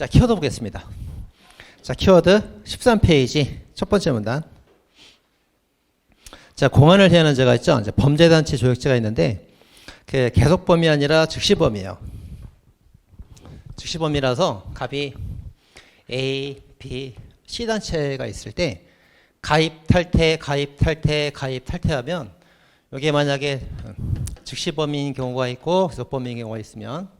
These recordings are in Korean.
자, 키워드 보겠습니다. 자, 키워드 13페이지 첫 번째 문단. 자, 공안을 해하는 죄가 있죠. 이제 범죄단체 조약죄가 있는데 그 계속범이 아니라 즉시범이에요. 즉시범이라서 갑이 A, B, C 단체가 있을 때 가입 탈퇴, 가입 탈퇴, 가입 탈퇴하면 여기에 만약에 즉시범인 경우가 있고 계속범인 경우가 있으면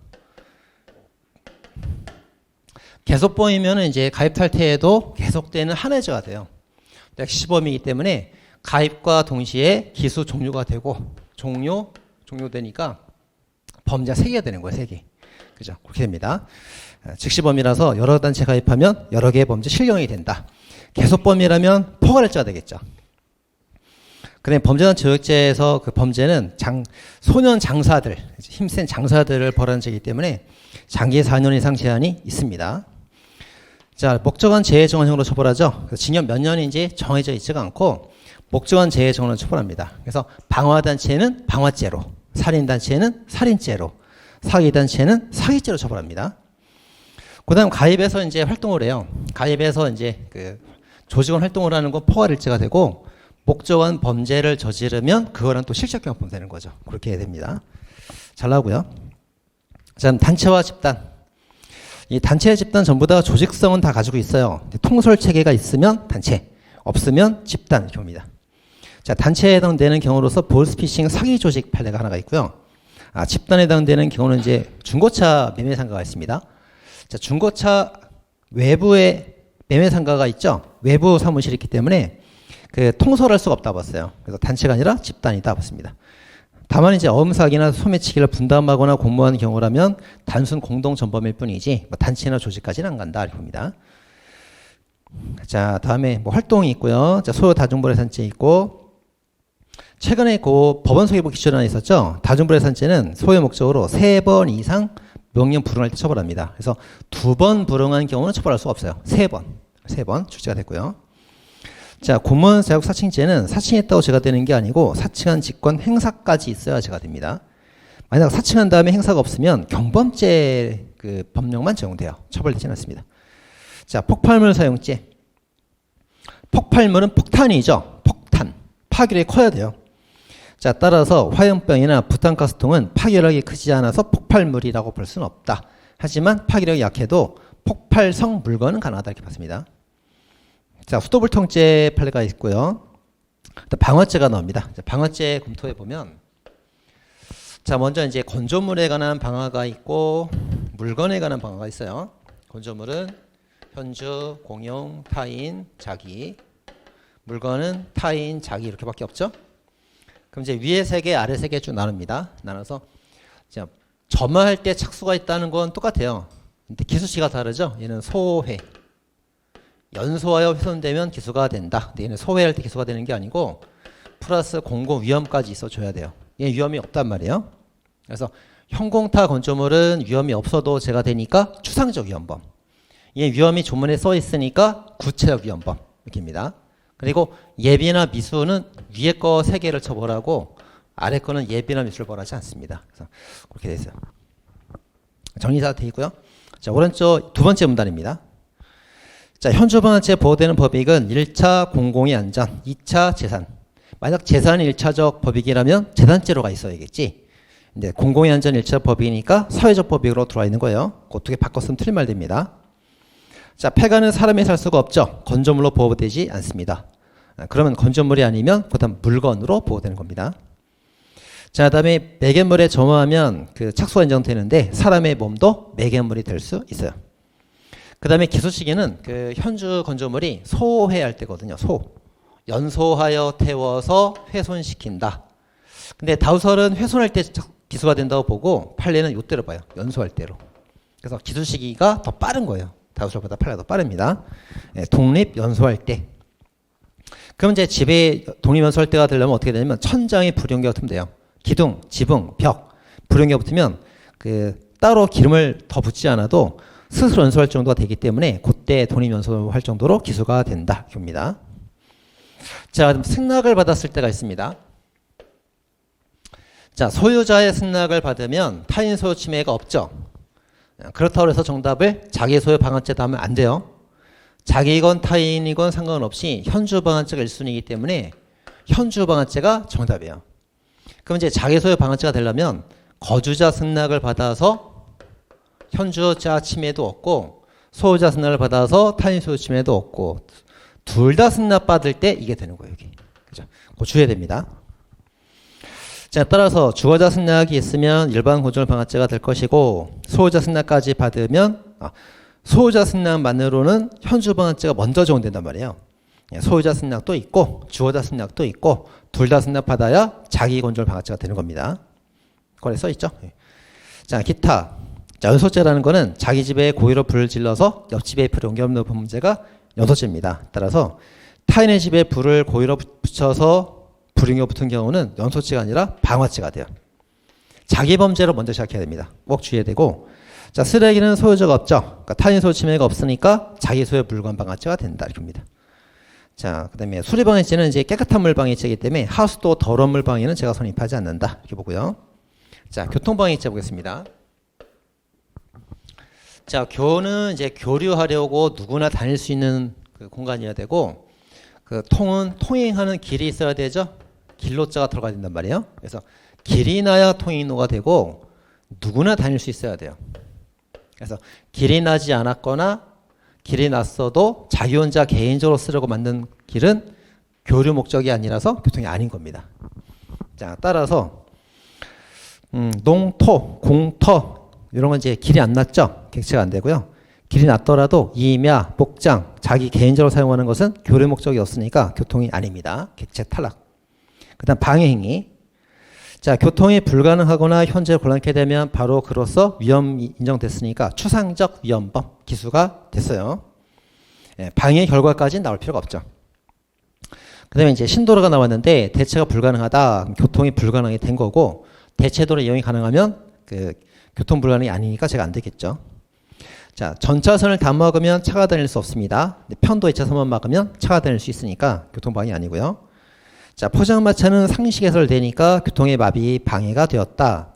계속범이면 이제 가입 탈퇴에도 계속되는 한 해제가 돼요. 시범이기 때문에 가입과 동시에 기수 종료가 되고 종료 종료되니까 범죄가 세 개가 되는 거예요, 세 개. 그죠? 그렇게 됩니다. 어, 즉시범이라서 여러 단체 가입하면 여러 개의 범죄 실형이 된다. 계속범이라면 포괄할자가 되겠죠. 근데 범죄단체 조약죄에서 그 범죄는 장, 소년 장사들, 힘센 장사들을 벌하는 죄이기 때문에 장기 4년 이상 제한이 있습니다. 자, 목적은 재해 정원형으로 처벌하죠. 징역 몇 년인지 정해져 있지가 않고 목적은 재해 정원으로 처벌합니다. 그래서 방화단체는 방화죄로, 살인단체는 살인죄로, 사기단체는 사기죄로 처벌합니다. 그 다음 가입해서 이제 활동을 해요. 가입해서 이제 그 조직원 활동을 하는 건 포괄일죄가 되고 목적은 범죄를 저지르면 그거는 또 실적경범 되는 거죠. 그렇게 됩니다. 잘 나오고요. 자, 단체와 집단. 이 단체와 집단 전부 다 조직성은 다 가지고 있어요. 통솔 체계가 있으면 단체, 없으면 집단 이렇게 봅니다. 자, 단체에 해당되는 경우로서 볼스피싱 사기 조직 판례가 하나가 있고요. 아, 집단에 해당되는 경우는 이제 중고차 매매 상가가 있습니다. 자, 중고차 외부에 매매 상가가 있죠. 외부 사무실이 있기 때문에 그 통솔할 수가 없다 봤어요. 그래서 단체가 아니라 집단이다 봤습니다. 다만 이제 어음사기나 소매치기를 분담하거나 공모하는 경우라면 단순 공동 전범일 뿐이지 뭐 단체나 조직까지는 안 간다 이렇게 봅니다. 자 다음에 뭐 활동이 있고요. 자 소요 다중불해산죄 있고 최근에 그 법원 소개부 기준안에 있었죠. 다중불해산죄는 소요 목적으로 세 번 이상 명령 불응할 때 처벌합니다. 그래서 두 번 불응한 경우는 처벌할 수가 없어요. 세 번, 세 번 출제가 됐고요. 자, 공무원 자격 사칭죄는 사칭했다고 죄가 되는 게 아니고 사칭한 직권 행사까지 있어야 죄가 됩니다. 만약 사칭한 다음에 행사가 없으면 경범죄 그 법령만 적용돼요. 처벌되지는 않습니다. 자, 폭발물 사용죄. 폭발물은 폭탄이죠. 폭탄. 파괴력이 커야 돼요. 자, 따라서 화염병이나 부탄가스통은 파괴력이 크지 않아서 폭발물이라고 볼 수는 없다. 하지만 파괴력이 약해도 폭발성 물건은 가능하다 이렇게 봤습니다. 자, 후도불통죄 판례가 있고요. 방어죄가 나옵니다. 방어죄 검토해 보면 자, 먼저 이제 건조물에 관한 방어가 있고 물건에 관한 방어가 있어요. 건조물은 현주, 공용, 타인, 자기. 물건은 타인, 자기 이렇게밖에 없죠. 그럼 이제 위에 세 개, 아래 세 개 쭉 나눕니다. 나눠서 자, 점화할 때 착수가 있다는 건 똑같아요. 근데 기수씨가 다르죠. 얘는 소회. 연소하여 훼손되면 기소가 된다. 얘는 소외할 때 기소가 되는 게 아니고 플러스 공공 위험까지 있어줘야 돼요. 얘 위험이 없단 말이에요. 그래서 현공타 건조물은 위험이 없어도 제가 되니까 추상적 위험범. 얘 위험이 조문에 써 있으니까 구체적 위험범 이렇게입니다. 그리고 예비나 미수는 위에 거 세 개를 처벌하고 아래 거는 예비나 미수를 벌하지 않습니다. 그래서 그렇게 돼 있어요. 정리가 돼 있고요. 자 오른쪽 두 번째 문단입니다. 자, 현주방한채 보호되는 법익은 1차 공공의 안전, 2차 재산. 만약 재산이 1차적 법익이라면 재산죄로가 있어야겠지. 근데 공공의 안전 1차 법익이니까 사회적 법익으로 들어와 있는 거예요. 어떻게 바꿨으면 틀린 말 됩니다. 자, 폐가는 사람이 살 수가 없죠. 건조물로 보호되지 않습니다. 아, 그러면 건조물이 아니면 그다음 물건으로 보호되는 겁니다. 자, 그다음에 매개물에 점화하면 그 착수가 인정되는데 사람의 몸도 매개물이 될 수 있어요. 그 다음에 기소시기는 그 현주 건조물이 소회할 때거든요. 소. 연소하여 태워서 훼손시킨다. 근데 다우설은 훼손할 때 기소가 된다고 보고 판례는 요때로 봐요. 연소할 때로. 그래서 기소 시기가 더 빠른 거예요. 다우설보다 판례가 더 빠릅니다. 예, 독립 연소할 때. 그럼 이제 집에 독립 연소할 때가 되려면 어떻게 되냐면 천장에 불용기가 붙으면 돼요. 기둥, 지붕, 벽 불용기가 붙으면 그 따로 기름을 더 붓지 않아도 스스로 연소할 정도가 되기 때문에 그때 독립 연소할 정도로 기소가 된다. 입니다. 자, 승낙을 받았을 때가 있습니다. 자, 소유자의 승낙을 받으면 타인 소유 침해가 없죠. 그렇다고 해서 정답을 자기 소유 방아죄다 하면 안 돼요. 자기건 타인이건 상관없이 현주 방아죄가 1순위이기 때문에 현주 방아죄가 정답이에요. 그럼 이제 자기 소유 방아죄가 되려면 거주자 승낙을 받아서 현주자 침해도 없고 소유자 승낙을 받아서 타인 소유 침해도 없고 둘 다 승낙 받을 때 이게 되는 거예요, 여기. 그죠? 그거 주의해야 됩니다. 자, 따라서 주거자 승낙이 있으면 일반 고정을 방아죄가 될 것이고 소유자 승낙까지 받으면 아, 소유자 승낙만으로는 현주 방아죄가 먼저 적용된단 말이에요. 예, 소유자 승낙도 있고 주거자 승낙도 있고 둘 다 승낙 받아야 자기 건설 방아죄가 되는 겁니다. 거래 써 있죠. 예. 자, 기타. 자, 연소죄라는 거는 자기 집에 고의로 불을 질러서 옆집에 불을 옮겨놓는 범죄가 연소죄입니다. 따라서 타인의 집에 불을 고의로 붙여서 불응이 붙은 경우는 연소죄가 아니라 방화죄가 돼요. 자기 범죄로 먼저 시작해야 됩니다. 꼭 주의해야 되고 자 쓰레기는 소유자가 없죠. 그러니까 타인 소유 침해가 없으니까 자기 소유 불관 방화죄가 된다 이겁니다. 자 그다음에 수리 방해죄는 이제 깨끗한 물 방해죄이기 때문에 하수도 더러운 물 방해는 제가 선입하지 않는다 이렇게 보고요. 자 교통 방해죄 보겠습니다. 자 교는 이제 교류하려고 누구나 다닐 수 있는 그 공간이어야 되고 그 통은 통행하는 길이 있어야 되죠. 길로자가 들어가야 된단 말이에요. 그래서 길이 나야 통행로가 되고 누구나 다닐 수 있어야 돼요. 그래서 길이 나지 않았거나 길이 났어도 자기 혼자 개인적으로 쓰려고 만든 길은 교류 목적이 아니라서 교통이 아닌 겁니다. 자, 따라서 음, 농토, 공터 이런 건 이제 길이 안 났죠. 객체가 안 되고요. 길이 났더라도 이며 복장 자기 개인적으로 사용하는 것은 교류 목적이 없으니까 교통이 아닙니다. 객체 탈락. 그 다음 방해 행위. 자, 교통이 불가능하거나 현재 곤란케 되면 바로 그로서 위험이 인정됐으니까 추상적 위험범 기수가 됐어요. 예, 방해 결과까지는 나올 필요가 없죠. 그 다음에 이제 신도로가 나왔는데 대체가 불가능하다. 교통이 불가능이 된 거고 대체도로 이용이 가능하면 그 교통 불가능이 아니니까 제가 안 되겠죠. 자, 전차선을 다 막으면 차가 다닐 수 없습니다. 편도 2차선만 막으면 차가 다닐 수 있으니까 교통방해 아니고요. 자, 포장마차는 상시 개설되니까 교통의 마비 방해가 되었다.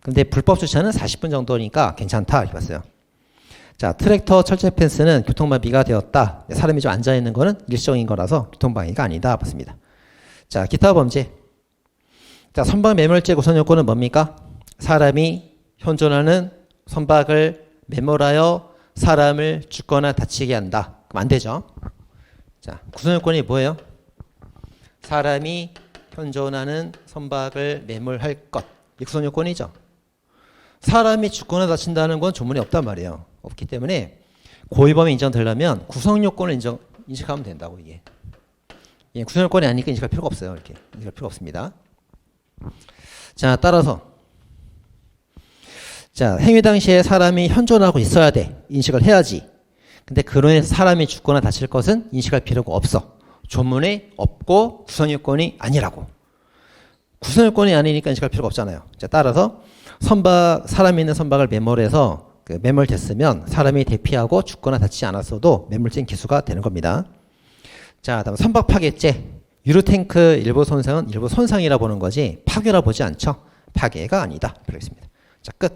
근데 불법 주차는 40분 정도니까 괜찮다 이렇게 봤어요. 자, 트랙터 철제 펜스는 교통마비가 되었다. 사람이 좀 앉아 있는 거는 일시적인 거라서 교통방해가 아니다 봤습니다. 자, 기타 범죄. 자, 선박 매몰죄 구성 요건은 뭡니까? 사람이 현존하는 선박을 매몰하여 사람을 죽거나 다치게 한다. 그럼 안 되죠. 자, 요건이 뭐예요? 사람이 현존하는 선박을 매몰할 것. 이 구성 요건이죠. 사람이 죽거나 다친다는 건 조문에 없단 말이에요. 없기 때문에 고의범이 인정되려면 구성 요건을 인정, 인식하면 된다고 이게. 예, 구성 요건이 아니니까 인식할 필요가 없어요. 이렇게 인식할 필요가 없습니다. 자, 따라서 자, 행위 당시에 사람이 현존하고 있어야 돼. 인식을 해야지. 근데 그로 인해서 사람이 죽거나 다칠 것은 인식할 필요가 없어. 조문에 없고 구성요건이 아니라고. 구성요건이 아니니까 인식할 필요가 없잖아요. 자, 따라서 선박 사람이 있는 선박을 매몰해서 그 매몰됐으면 사람이 대피하고 죽거나 다치지 않았어도 매몰죄 기수가 되는 겁니다. 자, 다음 선박 파괴죄. 유로탱크 일부 손상은 일부 손상이라 보는 거지 파괴라 보지 않죠. 파괴가 아니다. 그렇습니다. 자, 끝.